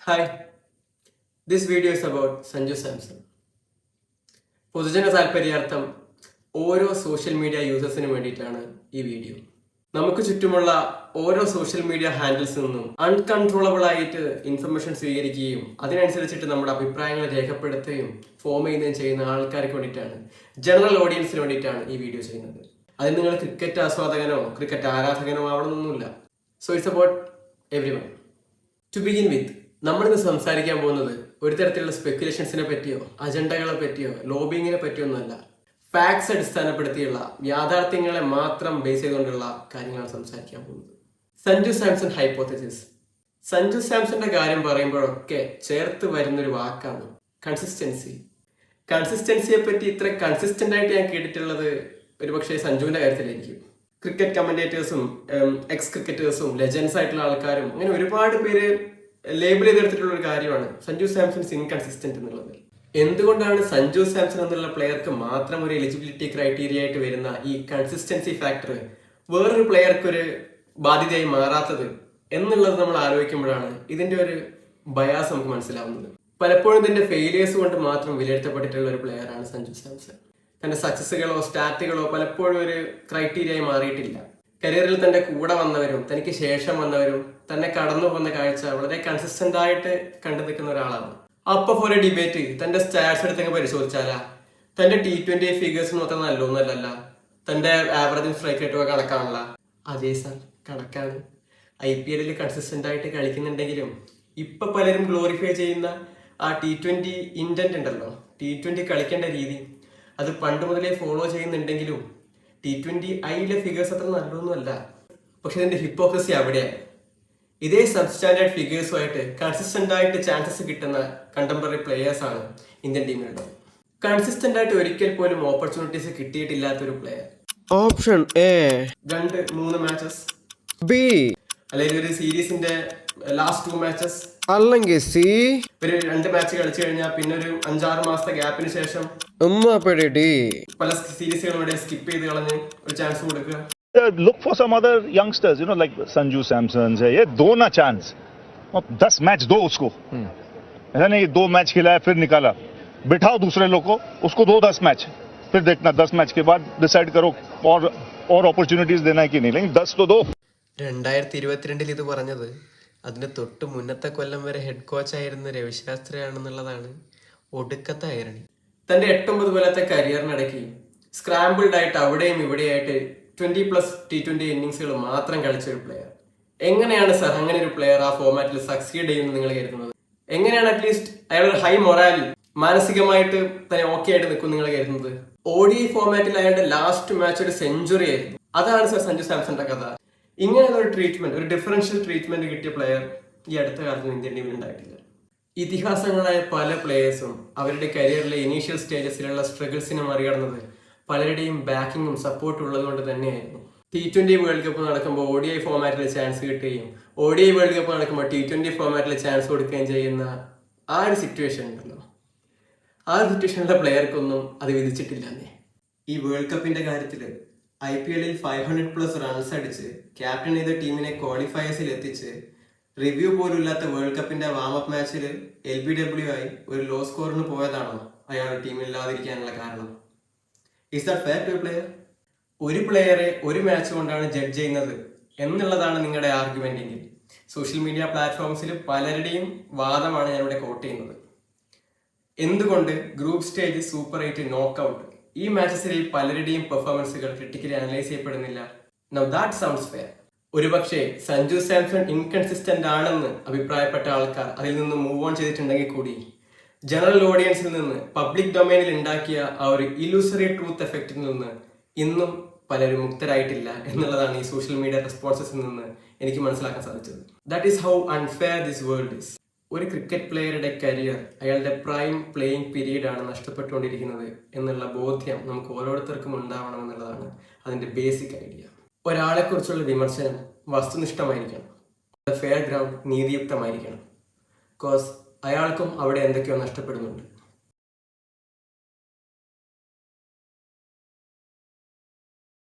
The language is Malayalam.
Hi this video is about Sanju Samson പൊതുജന താല്പര്യാർത്ഥം ഓരോ സോഷ്യൽ മീഡിയ യൂസേഴ്സിന് വേണ്ടിയിട്ടാണ് ഈ വീഡിയോ നമുക്ക് ചുറ്റുമുള്ള ഓരോ സോഷ്യൽ മീഡിയ ഹാൻഡിൽസിൽ നിന്നും അൺകൺട്രോളബിൾ ആയിട്ട് ഇൻഫർമേഷൻ സ്വീകരിക്കുകയും അതിനനുസരിച്ചിട്ട് നമ്മുടെ അഭിപ്രായങ്ങൾ രേഖപ്പെടുത്തുകയും ഫോം ചെയ്യുകയും ചെയ്യുന്ന ആൾക്കാർക്ക് വേണ്ടിയിട്ടാണ് ജനറൽ ഓഡിയൻസിന് വേണ്ടിയിട്ടാണ് ഈ വീഡിയോ ചെയ്യുന്നത്. അതിൽ നിങ്ങൾ ക്രിക്കറ്റ് ആസ്വാദകനോ ക്രിക്കറ്റ് ആരാധകനോ ആവണമെന്നൊന്നുമില്ല. So it's about everyone to begin with നമ്മളിന്ന് സംസാരിക്കാൻ പോകുന്നത് ഒരു തരത്തിലുള്ള സ്പെക്കുലേഷൻസിനെ പറ്റിയോ അജണ്ടകളെ പറ്റിയോ ലോബിങ്ങിനെ പറ്റിയോ ഒന്നുമല്ല. ഫാക്ട്സ് അടിസ്ഥാനപ്പെടുത്തിയുള്ള യാഥാർത്ഥ്യങ്ങളെ മാത്രം ബേസ് ചെയ്തുകൊണ്ടുള്ള കാര്യങ്ങളാണ് സംസാരിക്കാൻ പോകുന്നത്. സഞ്ജു സാംസൺ ഹൈപ്പോത്തസിസ് സഞ്ജു സാംസന്റെ കാര്യം പറയുമ്പോഴൊക്കെ ചേർത്ത് വരുന്നൊരു വാക്കാണ് കൺസിസ്റ്റൻസി കൺസിസ്റ്റൻസിയെ പറ്റി ഇത്ര കൺസിസ്റ്റന്റ് ആയിട്ട് ഞാൻ കേട്ടിട്ടുള്ളത് ഒരുപക്ഷെ സഞ്ജുവിന്റെ കാര്യത്തിലായിരിക്കും. ക്രിക്കറ്റ് കമന്റേറ്റേഴ്സും എക്സ് ക്രിക്കറ്റേഴ്സും ലെജൻസ് ആയിട്ടുള്ള ആൾക്കാരും അങ്ങനെ ഒരുപാട് പേര് ലേബിൾ ചെയ്തെടുത്തിട്ടുള്ള ഒരു കാര്യമാണ് സഞ്ജു സാംസൺസ് ഇൻകൺസിസ്റ്റന്റ് എന്നുള്ളത്. എന്തുകൊണ്ടാണ് സഞ്ജു സാംസൺ എന്നുള്ള പ്ലെയർക്ക് മാത്രം ഒരു എലിജിബിലിറ്റി ക്രൈറ്റീരിയ ആയിട്ട് വരുന്ന ഈ കൺസിസ്റ്റൻസി ഫാക്ടർ വേറൊരു പ്ലെയർക്ക് ഒരു ബാധ്യതയായി മാറാത്തത് എന്നുള്ളത് നമ്മൾ ആലോചിക്കുമ്പോഴാണ് ഇതിന്റെ ഒരു ബയാസ് നമുക്ക് മനസ്സിലാവുന്നത്. പലപ്പോഴും ഇതിന്റെ ഫെയിലിയേഴ്സ് കൊണ്ട് മാത്രം വിലയിരുത്തപ്പെട്ടിട്ടുള്ള ഒരു പ്ലെയറാണ് സഞ്ജു സാംസൺ. തന്റെ സക്സസുകളോ സ്റ്റാറ്റുകളോ പലപ്പോഴും ഒരു ക്രൈറ്റീരിയ ആയി മാറിയിട്ടില്ല. കരിയറിൽ തന്റെ കൂടെ വന്നവരും തനിക്ക് ശേഷം വന്നവരും തന്നെ കടന്നു പോകുന്ന കാഴ്ച വളരെ കൺസിസ്റ്റന്റ് ആയിട്ട് കണ്ടു നിൽക്കുന്ന ഒരാളാണ്. അപ്പൊ പോലെ ഡിബേറ്റ് തന്റെ സ്റ്റാറ്റ്സ് എടുത്തൊക്കെ പരിശോധിച്ചാലാ? തന്റെ ടി ട്വന്റി ഫിഗേഴ്സ് മൊത്തം നല്ലൊന്നല്ല തന്റെ ആവറേജ് സ്ട്രൈക്ക് റേറ്റ് ഒക്കെ കണക്കാണല്ല. അതെ സാർ കണക്കാണ്. ഐ പി എല്ലിൽ കൺസിസ്റ്റന്റ് ആയിട്ട് കളിക്കുന്നുണ്ടെങ്കിലും ഇപ്പൊ പലരും ഗ്ലോറിഫൈ ചെയ്യുന്ന ആ ടി ട്വന്റി ഇന്റന്റ് ഉണ്ടല്ലോ. ടി ട്വന്റി കളിക്കേണ്ട രീതി. അത് പണ്ട് മുതലേ ഫോളോ ചെയ്യുന്നുണ്ടെങ്കിലും ടി ട്വന്റി ഐയിലെ ഫിഗേഴ്സ് അത്ര നല്ലൊന്നുമല്ല. പക്ഷെ ഇതിന്റെ ഹിപ്പോക്രസി അവിടെയാണ് ഇതേ സബ് സ്റ്റാൻഡേർഡ് ഫിഗേഴ്സുമായിട്ട് കൺസിസ്റ്റന്റ് ആയിട്ട് ചാൻസസ് കിട്ടുന്ന കണ്ടംപററി പ്ലേയേഴ്സ് ആണ് ഇന്ത്യൻ ടീമിലുള്ളത് കൺസിസ്റ്റന്റ് ആയിട്ട് ഒരിക്കൽ പോലും ഓപ്പർച്യൂണിറ്റീസ് കിട്ടിയിട്ടില്ലാത്ത ഒരു പ്ലെയർ ഓപ്ഷൻ എ രണ്ട് മൂന്ന് മാച്ചസ് ബി അല്ലെങ്കിൽ ഒരു സീരീസിന്റെ ലാസ്റ്റ് ടു മാച്ചസ് അല്ലെങ്കിൽ സി ഒരു രണ്ട് മാച്ച് കളിച്ചു കഴിഞ്ഞാൽ പിന്നെ ഒരു അഞ്ചാറ് മാസത്തെ ഗ്യാപ്പിന് ശേഷം ഡി പല സീരീസുകളും ഇവിടെ സ്കിപ്പ് ചെയ്ത് കളഞ്ഞ് ഒരു ചാൻസ് കൊടുക്കുക. look for some other youngsters, you know, like Sanju Samson. है ये दो ना चांस और दस मैच दो उसको ऐसा नहीं दो मैच खिलाया फिर निकाला बिठाओ दूसरे लोग को उसको दो दस मैच फिर देखना दस मैच के बाद डिसाइड करो और और अपॉर्चुनिटीज देना है कि नहीं लेकिन दस तो दो രണ്ടായിരത്തി ഇരുപത്തിരണ്ടിൽ ഇത് പറഞ്ഞത് അതിന്റെ തൊട്ട് മുന്നത്തെ കൊല്ലം വരെ ഹെഡ് കോച്ചായിരുന്ന രവിശാസ്ത്രിയാണെന്നുള്ളതാണ് ഒടുക്കത്തെ ഐറണി തന്റെ എട്ടൊമ്പത് കൊല്ലത്തെ കരിയറിനിടയ്ക്ക് സ്ക്രാമ്പിൾഡ് ആയിട്ട് അവിടെയും ഇവിടെയായിട്ട് ട്വന്റി പ്ലസ് ടി ട്വന്റി ഇന്നിങ്സുകൾ മാത്രം കളിച്ച ഒരു പ്ലെയർ എങ്ങനെയാണ് സർ അങ്ങനെ ഒരു പ്ലെയർ ആ ഫോമാറ്റിൽ സക്സീഡ് ചെയ്യുന്നത് നിങ്ങൾ കരുതുന്നത്? എങ്ങനെയാണ് അറ്റ്ലീസ്റ്റ് അയാളുടെ ഹൈ മൊറാലി മാനസികമായിട്ട് തന്നെ ഓക്കെ ആയിട്ട് നിൽക്കും നിങ്ങൾ കരുതുന്നത്? ഓഡി ഫോമാറ്റിൽ അയാളുടെ ലാസ്റ്റ് മാച്ച് ഒരു സെഞ്ചുറി ആയിരുന്നു. അതാണ് സർ സഞ്ജു സാംസന്റെ കഥ. ഇങ്ങനെ ഒരു ട്രീറ്റ്മെന്റ് ഒരു ഡിഫറൻഷ്യൽ ട്രീറ്റ്മെന്റ് കിട്ടിയ പ്ലെയർ ഈ അടുത്ത കാലത്ത് ഇന്ത്യൻ ടീമിൽ ഉണ്ടായിട്ടില്ല. ഇതിഹാസങ്ങളായ പല പ്ലേയേഴ്സും അവരുടെ കരിയറിലെ ഇനീഷ്യൽ സ്റ്റേജസിലുള്ള സ്ട്രഗിൾസിനെ മറികടന്നത് പലരുടെയും ബാക്കിങ്ങും സപ്പോർട്ടും ഉള്ളത് കൊണ്ട് തന്നെയായിരുന്നു. ടി ട്വന്റി വേൾഡ് കപ്പ് നടക്കുമ്പോൾ ഒ ഡി ഐ ഫോമാറ്റിൽ ചാൻസ് കിട്ടുകയും O D I world cup നടക്കുമ്പോൾ ടി ട്വന്റി ഫോമാറ്റിൽ ചാൻസ് കൊടുക്കുകയും ചെയ്യുന്ന ആ ഒരു സിറ്റുവേഷൻ ഉണ്ടല്ലോ. ആ സിറ്റുവേഷനിലെ പ്ലെയർക്കൊന്നും അത് വിധിച്ചിട്ടില്ലെന്നേ. ഈ വേൾഡ് കപ്പിന്റെ കാര്യത്തിൽ ഐ പി എല്ലിൽ ഫൈവ് ഹൺഡ്രഡ് പ്ലസ് റൺസ് അടിച്ച് ക്യാപ്റ്റൻ ചെയ്ത ടീമിനെ ക്വാളിഫയേഴ്സിൽ എത്തിച്ച് റിവ്യൂ പോലും ഇല്ലാത്ത വേൾഡ് കപ്പിന്റെ വാമപ്പ് മാച്ചിൽ എൽ ബി ഡബ്ല്യു ആയി ഒരു ലോ സ്കോറിന് പോയതാണോ അയാൾ ടീമിൽ ഇല്ലാതിരിക്കാനുള്ള കാരണം? Is that fair to player ഒരു പ്ലെയറെ ഒരു മാച്ച് കൊണ്ടാണ് ജഡ്ജ് ചെയ്യുന്നത് എന്നുള്ളതാണ് നിങ്ങളുടെ ആർഗ്യുമെന്റ് എങ്കിൽ. സോഷ്യൽ മീഡിയ പ്ലാറ്റ്ഫോംസിൽ പലരുടെയും വാദമാണ് ഞാൻ ഇവിടെ കോട്ട് ചെയ്യുന്നത്. എന്തുകൊണ്ട് group stage super eight knockout ഈ മാച്ചസിൽ പലരുടെയും പെർഫോമൻസുകൾ ക്രിട്ടിക്കലി അനലൈസ് ചെയ്യപ്പെടുന്നില്ല. നൗ ദാറ്റ് സൗണ്ട്സ് ഫെയർ ഒരുപക്ഷെ സഞ്ജു സാംസൺ ഇൻകൺസിസ്റ്റന്റ് ആണെന്ന് അഭിപ്രായപ്പെട്ട ആൾക്കാർ അതിൽ നിന്ന് മൂവ് ഓൺ ചെയ്തിട്ടുണ്ടെങ്കിൽ കൂടി ജനറൽ ഓഡിയൻസിൽ നിന്ന് പബ്ലിക് ഡൊമൈനിൽ ഉണ്ടാക്കിയ ആ ഒരു ഇലൂസറി ട്രൂത്ത് എഫക്റ്റിൽ നിന്ന് ഇന്നും പലരും മുക്തരായിട്ടില്ല എന്നുള്ളതാണ് ഈ സോഷ്യൽ മീഡിയ റെസ്പോൺസസിൽ നിന്ന് എനിക്ക് മനസ്സിലാക്കാൻ സാധിച്ചത്. That is how unfair this world is ഒരു ക്രിക്കറ്റ് പ്ലെയറുടെ കരിയർ അയാളുടെ പ്രൈം പ്ലേയിങ് പീരീഡ് ആണ് നഷ്ടപ്പെട്ടുകൊണ്ടിരിക്കുന്നത് എന്നുള്ള ബോധ്യം നമുക്ക് ഓരോരുത്തർക്കും ഉണ്ടാവണം എന്നുള്ളതാണ് അതിന്റെ ബേസിക് ഐഡിയ ഒരാളെക്കുറിച്ചുള്ള വിമർശനം വസ്തുനിഷ്ഠമായിരിക്കണം. ഫെയർ ഗ്രൗണ്ട് നീതിയുക്തമായിരിക്കണം. ബിക്കോസ് അയാൾക്കും അവിടെ എന്തൊക്കെയോ നഷ്ടപ്പെടുന്നുണ്ട്.